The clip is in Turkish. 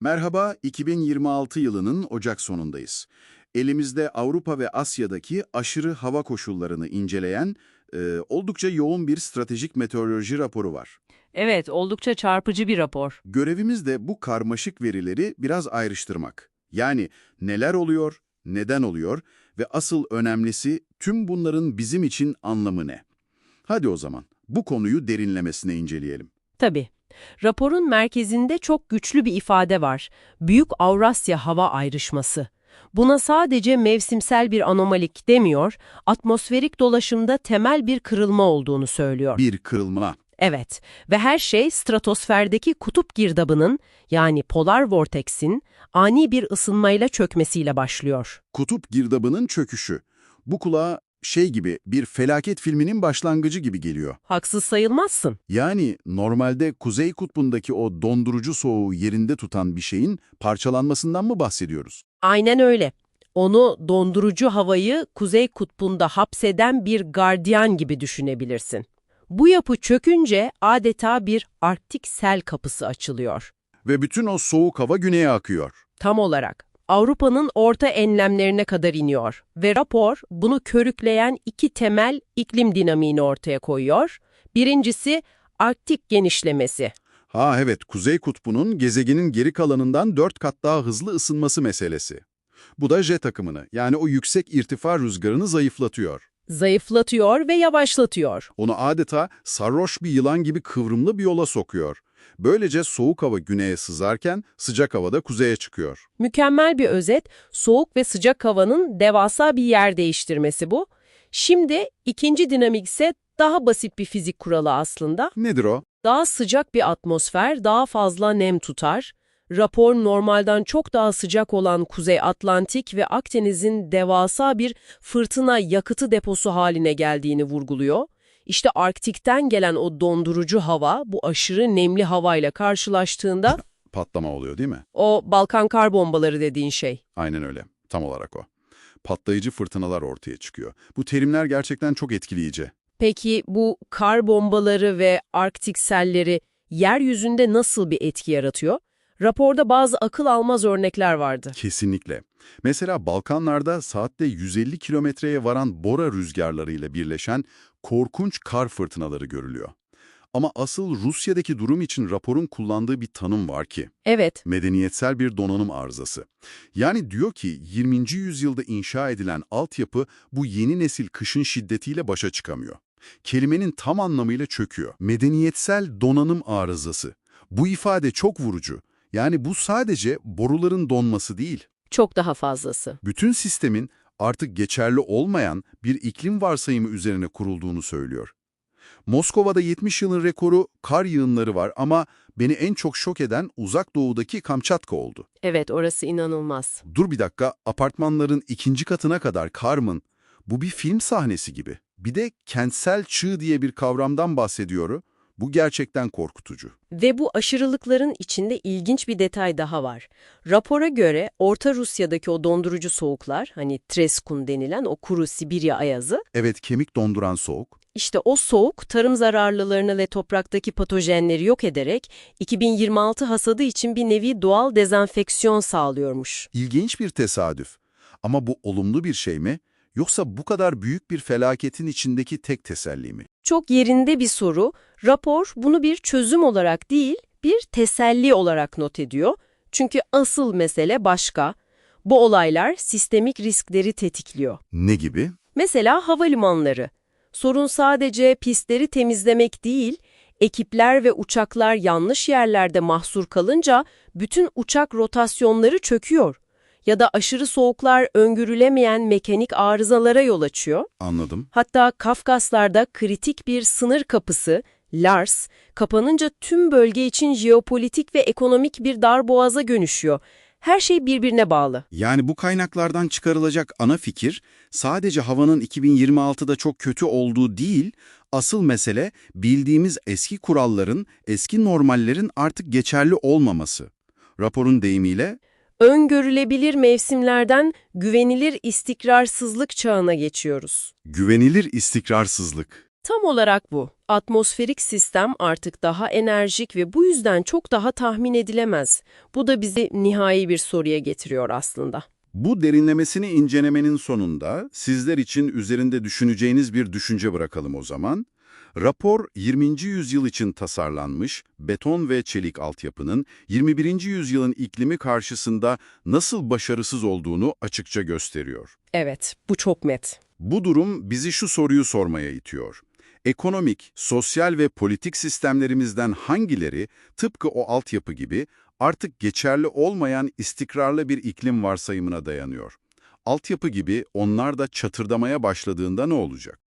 Merhaba, 2026 yılının Ocak sonundayız. Elimizde Avrupa ve Asya'daki aşırı hava koşullarını inceleyen e, oldukça yoğun bir stratejik meteoroloji raporu var. Evet, oldukça çarpıcı bir rapor. Görevimiz de bu karmaşık verileri biraz ayrıştırmak. Yani neler oluyor, neden oluyor ve asıl önemlisi tüm bunların bizim için anlamı ne? Hadi o zaman bu konuyu derinlemesine inceleyelim. Tabii. Raporun merkezinde çok güçlü bir ifade var. Büyük Avrasya Hava Ayrışması. Buna sadece mevsimsel bir anomalik demiyor, atmosferik dolaşımda temel bir kırılma olduğunu söylüyor. Bir kırılma. Evet ve her şey stratosferdeki kutup girdabının yani polar vorteksin ani bir ısınmayla çökmesiyle başlıyor. Kutup girdabının çöküşü. Bu kulağa şey gibi bir felaket filminin başlangıcı gibi geliyor. Haksız sayılmazsın. Yani normalde Kuzey Kutbu'ndaki o dondurucu soğuğu yerinde tutan bir şeyin parçalanmasından mı bahsediyoruz? Aynen öyle. Onu dondurucu havayı Kuzey Kutbu'nda hapseden bir gardiyan gibi düşünebilirsin. Bu yapı çökünce adeta bir Arktik sel kapısı açılıyor. Ve bütün o soğuk hava güneye akıyor. Tam olarak Avrupa'nın orta enlemlerine kadar iniyor ve rapor bunu körükleyen iki temel iklim dinamiğini ortaya koyuyor. Birincisi Arktik genişlemesi. Ha evet, Kuzey Kutbu'nun gezegenin geri kalanından 4 kat daha hızlı ısınması meselesi. Bu da jet akımını, yani o yüksek irtifa rüzgarını zayıflatıyor. Zayıflatıyor ve yavaşlatıyor. Onu adeta sarhoş bir yılan gibi kıvrımlı bir yola sokuyor. Böylece soğuk hava güneye sızarken sıcak hava da kuzeye çıkıyor. Mükemmel bir özet, soğuk ve sıcak havanın devasa bir yer değiştirmesi bu. Şimdi ikinci dinamik ise daha basit bir fizik kuralı aslında. Nedir o? Daha sıcak bir atmosfer daha fazla nem tutar. Rapor normalden çok daha sıcak olan Kuzey Atlantik ve Akdeniz'in devasa bir fırtına yakıtı deposu haline geldiğini vurguluyor. İşte Arktik'ten gelen o dondurucu hava bu aşırı nemli havayla karşılaştığında Patlama oluyor değil mi? o Balkan kar bombaları dediğin şey. Aynen öyle. Tam olarak o. Patlayıcı fırtınalar ortaya çıkıyor. Bu terimler gerçekten çok etkileyici. Peki bu kar bombaları ve Arktik selleri yeryüzünde nasıl bir etki yaratıyor? Raporda bazı akıl almaz örnekler vardı. Kesinlikle. Mesela Balkanlarda saatte 150 kilometreye varan bora rüzgarlarıyla birleşen korkunç kar fırtınaları görülüyor. Ama asıl Rusya'daki durum için raporun kullandığı bir tanım var ki, Evet, medeniyetsel bir donanım arızası. Yani diyor ki 20. yüzyılda inşa edilen altyapı bu yeni nesil kışın şiddetiyle başa çıkamıyor. Kelimenin tam anlamıyla çöküyor. Medeniyetsel donanım arızası. Bu ifade çok vurucu. Yani bu sadece boruların donması değil, çok daha fazlası. bütün sistemin artık geçerli olmayan bir iklim varsayımı üzerine kurulduğunu söylüyor. Moskova'da 70 yılın rekoru kar yığınları var ama beni en çok şok eden uzak doğudaki Kamçatka oldu. Evet, orası inanılmaz. Dur bir dakika, apartmanların ikinci katına kadar karmın. Bu bir film sahnesi gibi. Bir de kentsel çığ diye bir kavramdan bahsediyor. Bu gerçekten korkutucu. Ve bu aşırılıkların içinde ilginç bir detay daha var. Rapora göre Orta Rusya'daki o dondurucu soğuklar, hani Treskun denilen o kuru Sibirya ayazı, Evet, kemik donduran soğuk. işte o soğuk tarım zararlılarını ve topraktaki patojenleri yok ederek 2026 hasadı için bir nevi doğal dezenfeksiyon sağlıyormuş. İlginç bir tesadüf. Ama bu olumlu bir şey mi? Yoksa bu kadar büyük bir felaketin içindeki tek teselli mi? Çok yerinde bir soru. Rapor bunu bir çözüm olarak değil, bir teselli olarak not ediyor. Çünkü asıl mesele başka. Bu olaylar sistemik riskleri tetikliyor. Ne gibi? Mesela havalimanları. Sorun sadece pistleri temizlemek değil, ekipler ve uçaklar yanlış yerlerde mahsur kalınca bütün uçak rotasyonları çöküyor. Ya da aşırı soğuklar öngörülemeyen mekanik arızalara yol açıyor. Anladım. Hatta Kafkaslar'da kritik bir sınır kapısı, Lars, kapanınca tüm bölge için jeopolitik ve ekonomik bir darboğaza dönüşüyor. Her şey birbirine bağlı. Yani bu kaynaklardan çıkarılacak ana fikir sadece havanın 2026'da çok kötü olduğu değil, asıl mesele bildiğimiz eski kuralların, eski normallerin artık geçerli olmaması. Raporun deyimiyle Öngörülebilir mevsimlerden güvenilir istikrarsızlık çağına geçiyoruz. güvenilir istikrarsızlık. Tam olarak bu. Atmosferik sistem artık daha enerjik ve bu yüzden çok daha tahmin edilemez. Bu da bizi nihai bir soruya getiriyor aslında. Bu derinlemesini incelemenin sonunda sizler için üzerinde düşüneceğiniz bir düşünce bırakalım o zaman. Rapor 20. yüzyıl için tasarlanmış beton ve çelik altyapının 21. yüzyılın iklimi karşısında nasıl başarısız olduğunu açıkça gösteriyor. Evet, bu çok net. Bu durum bizi şu soruyu sormaya itiyor. Ekonomik, sosyal ve politik sistemlerimizden hangileri tıpkı o altyapı gibi artık geçerli olmayan istikrarlı bir iklim varsayımına dayanıyor? Altyapı gibi onlar da çatırdamaya başladığında ne olacak?